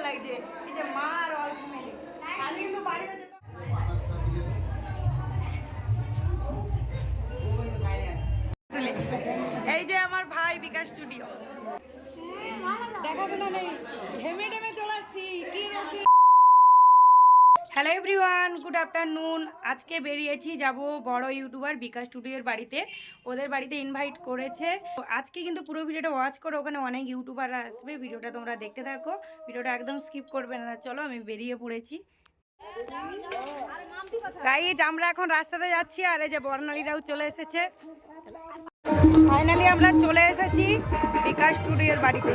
অন্ধকার লাগছে। এই যে মা আর অল্প মিলে। আজ কিন্তু বাড়িতে যেতে এই যে আমার ভাই বিকাশ স্টুডিও। দেখাশোনা নেই। হেমে টেমে চলে আসছি। কি হ্যালো এভরিওয়ান গুড আফটারনুন আজকে বেরিয়েছি, যাব বড় ইউটিউবার বিকাশ স্টুডিওর বাড়িতে। ওদের বাড়িতে ইনভাইট করেছে। তো আজকে কিন্তু পুরো ভিডিওটা ওয়াচ করো ওখানে অনেক ইউটিউবাররা আসবে। ভিডিওটা তোমরা দেখতে থাকো। ভিডিওটা একদম স্কিপ করবে না। চলো আমি বেরিয়ে পড়েছি। গাইজ আমরা এখন রাস্তাতে যাচ্ছি আর এই যে বর্ণালীরাও চলে এসেছে। ফাইনালি আমরা চলে এসেছি বিকাশ স্টুডিওর বাড়িতে।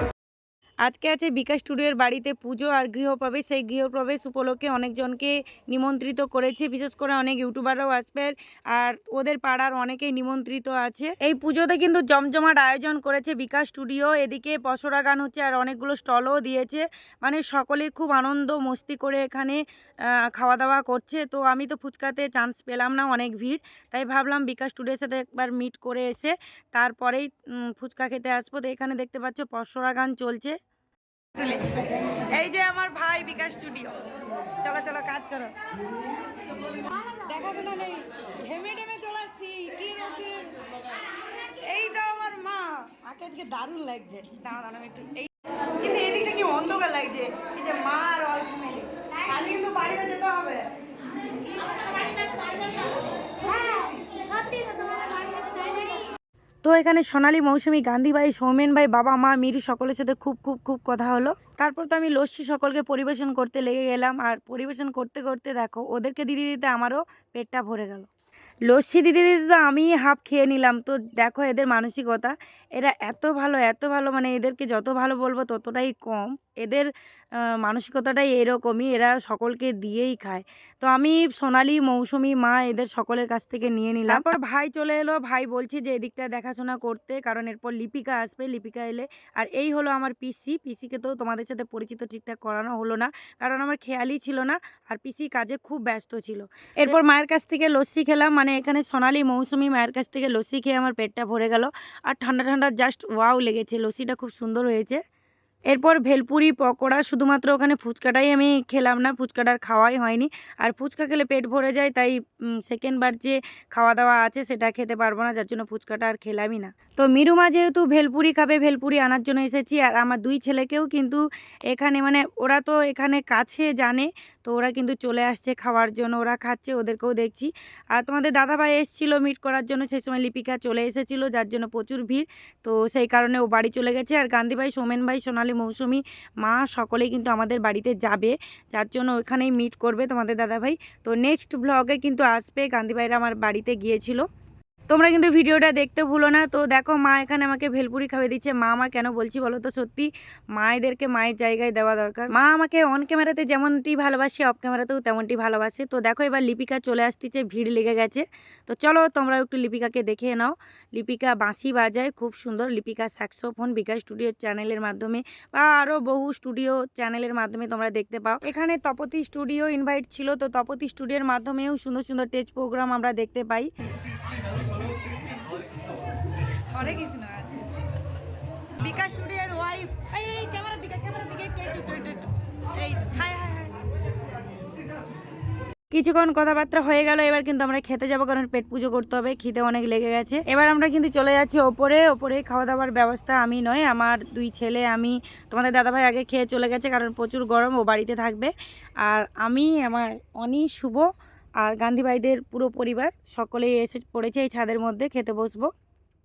আজকে আছে বিকাশ স্টুডিওর বাড়িতে পুজো আর গৃহপ্রবেশ। সেই গৃহপ্রবেশ উপলক্ষে অনেকজনকে নিমন্ত্রিত করেছে। বিশেষ করে অনেক ইউটিউবাররাও আসবে। আর ওদের পাড়ার অনেকেই নিমন্ত্রিত আছে। এই পুজোতে কিন্তু জমজমাট আয়োজন করেছে বিকাশ স্টুডিও এদিকে পসরা গান হচ্ছে আর অনেকগুলো স্টলও দিয়েছে। মানে সকলেই খুব আনন্দ মস্তি করে এখানে খাওয়া দাওয়া করছে। তো আমি তো ফুচকাতে চান্স পেলাম না, অনেক ভিড়। তাই ভাবলাম বিকাশ স্টুডিওর সাথে একবার মিট করে এসে তারপরেই ফুচকা খেতে আসব। তো এখানে দেখতে পাচ্ছ পসরা গান চলছে। এই যে আমার ভাই বিকাশ স্টুডিও। চলো চলো, কাজ করো। দেখাশোনা নেই। হেমে টেমে চলে আসছি। কি এই তো আমার মা। আকে আজকে দারুণ লাগছে। দাঁড়া দাঁড়া একটু এই কিন্তু এদিকটা কি অন্ধকার লাগছে? এই যে মা আর অল্প মিলে আজ কিন্তু বাড়িতে যেতে হবে তো এখানে সোনালী, মৌসুমী গান্ধী ভাই সৌমেন ভাই, বাবা, মা, মিরু সকলের সাথে খুব খুব খুব কথা হলো। তারপর তো আমি লস্যি সকলকে পরিবেশন করতে লেগে গেলাম। আর পরিবেশন করতে করতে দেখো, ওদেরকে দিতে দিতে আমারও পেটটা ভরে গেল। লস্যি দিতে দিতে তো আমি হাফ খেয়ে নিলাম। তো দেখো এদের মানসিকতা। এরা এত ভালো এত ভালো মানে এদেরকে যত ভালো বলব ততটাই কম। এদের মানসিকতাটাই এরকমই, এরা সকলকে দিয়েই খায়। তো আমি সোনালি, মৌসুমি, মা এদের সকলের কাছ থেকে নিয়ে নিলাম। তারপর ভাই চলে এলো, ভাই বলছে যে, এদিকটা দেখাশোনা করতে, কারণ এরপর লিপিকা আসবে, লিপিকা এলে। আর এই হলো আমার পিসি। পিসিকে তো তোমাদের সাথে পরিচিত ঠিকঠাক করানো হলো না, কারণ আমার খেয়ালই ছিল না, আর পিসি কাজে খুব ব্যস্ত ছিল। এরপর মায়ের কাছ থেকে লস্যি খেলাম মানে এখানে সোনালি, মৌসুমি মায়ের কাছ থেকে লস্যি খেয়ে আমার পেটটা ভরে গেল। আর ঠান্ডা ঠান্ডা জাস্ট ওয়াও লেগেছে, লস্যিটা খুব সুন্দর হয়েছে। এরপর ভেলপুরি, পকোড়া, শুধুমাত্র ওখানে ফুচকাটাই আমি খেলাম না, ফুচকাটার খাওয়াই হয়নি। আর ফুচকা খেলে পেট ভরে যায়, তাই সেকেন্ডবার যে খাওয়া দাওয়া আছে সেটা খেতে পারব না, যার জন্য ফুচকাটা আর খেলামই না। তো মিরুমা যেহেতু ভেলপুরি খাবে, ভেলপুরি আনার জন্য এসেছি, আর আমার দুই ছেলেকেও কিন্তু এখানে মানে ওরা তো এখানে কাছে জানে তো ওরা কিন্তু চলে আসছে খাওয়ার জন্য, ওরা খাচ্ছে, ওদেরকেও দেখছি। আর তোমাদের দাদাভাই এসেছিল মিট করার জন্য, সেই সময় লিপিকা চলে এসেছিল, যার জন্য প্রচুর ভিড়। তো সেই কারণে ও বাড়ি চলে গেছে। আর গান্ধী ভাই সোমেন ভাই, সোনালী, মৌসুমি, মা সকলেই কিন্তু আমাদের বাড়িতে যাবে। যার জন্য ওখানেই মিট করবে তোমাদের দাদাভাই। তো নেক্সট ব্লগে কিন্তু আসবে। গান্ধী ভাইরা আমার বাড়িতে গিয়েছিল। তোমরা কিন্তু ভিডিওটা দেখতে ভুলো না। তো দেখো, মা এখানে আমাকে ভেলপুরি খাবে দিচ্ছে। মা মা কেন বলছি বলো তো? সত্যি, মায়েদেরকে মায়ের জায়গায় দেওয়া দরকার। মা আমাকে অন ক্যামেরাতে যেমনটি ভালোবাসে অফ ক্যামেরাতেও তেমনটি ভালোবাসে। তো দেখো, এবার লিপিকা চলে আসতেছে, ভিড় লেগে গেছে। তো চলো তোমরা একটু লিপিকাকে দেখে নাও। লিপিকা বাঁশি বাজায়, খুব সুন্দর। লিপিকা স্যাক্সোফোন বিকাশ স্টুডিও চ্যানেলের মাধ্যমে বা আরও বহু স্টুডিও চ্যানেলের মাধ্যমে তোমরা দেখতে পাও। এখানে তপতি স্টুডিও ইনভাইট ছিল। তো তপতি স্টুডিওর মাধ্যমেও সুন্দর সুন্দর টেজ প্রোগ্রাম আমরা দেখতে পাই। হরে কৃষ্ণ বিকাশ স্টুডিওর ওয়াইফ এই ক্যামেরার দিকে ক্যামেরার দিকে, এই হাই হাই কিছুক্ষণ কথাবার্তা হয়ে গেল, এবার কিন্তু আমরা খেতে যাব, কারণ পেট পুজো করতে হবে, খিদে অনেক লেগে গেছে। এবার আমরা কিন্তু চলে যাচ্ছি ওপরে ওপরে খাওয়া দাওয়ার ব্যবস্থা আমি নয়, আমার দুই ছেলে, আমি, তোমাদের দাদাভাই আগে খেয়ে চলে গেছে, কারণ প্রচুর গরম, ও বাড়িতে থাকবে। আর আমি, আমার অনি, শুভ আর গান্ধী ভাইদের পুরো পরিবার, সকলেই এসে পড়েছে এই ছাদের মধ্যে, খেতে বসবো।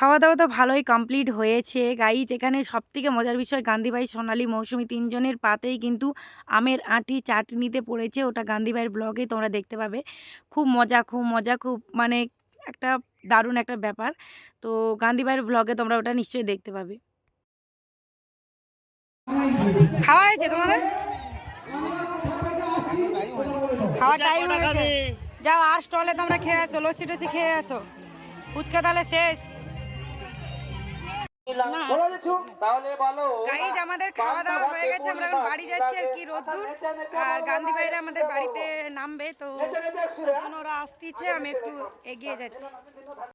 খাওয়া দাওয়া তো ভালোই কমপ্লিট হয়েছে। গাইজ এখানে সব থেকে মজার বিষয় গান্ধীবাই সোনালী মৌসুমি তিনজনের পাতেই কিন্তু আমের আঁটি চাটনিতে পড়েছে ওটা গান্ধীভাইয়ের ব্লগে তোমরা দেখতে পাবে। খুব মজা খুব মজা খুব মানে একটা দারুণ একটা ব্যাপার। তো গান্ধীভাইয়ের ব্লগে তোমরা ওটা নিশ্চয়ই দেখতে পাবে। খাওয়া হয়েছে তোমাদের? খাওয়ার টাইম হয়েছে। যাও আর স্টলে তোমরা খেয়ে আসো লস্যি টসি খেয়ে আসো। ফুচকা তাহলে শেষ। গাইজ আমাদের খাওয়া দাওয়া হয়ে গেছে আমরা এখন বাড়ি যাচ্ছি আর কি রোদ্দুর। আর গান্ধী ভাইরা আমাদের বাড়িতে নামবে তো ওরা আসতেছে আমি একটু এগিয়ে যাচ্ছি।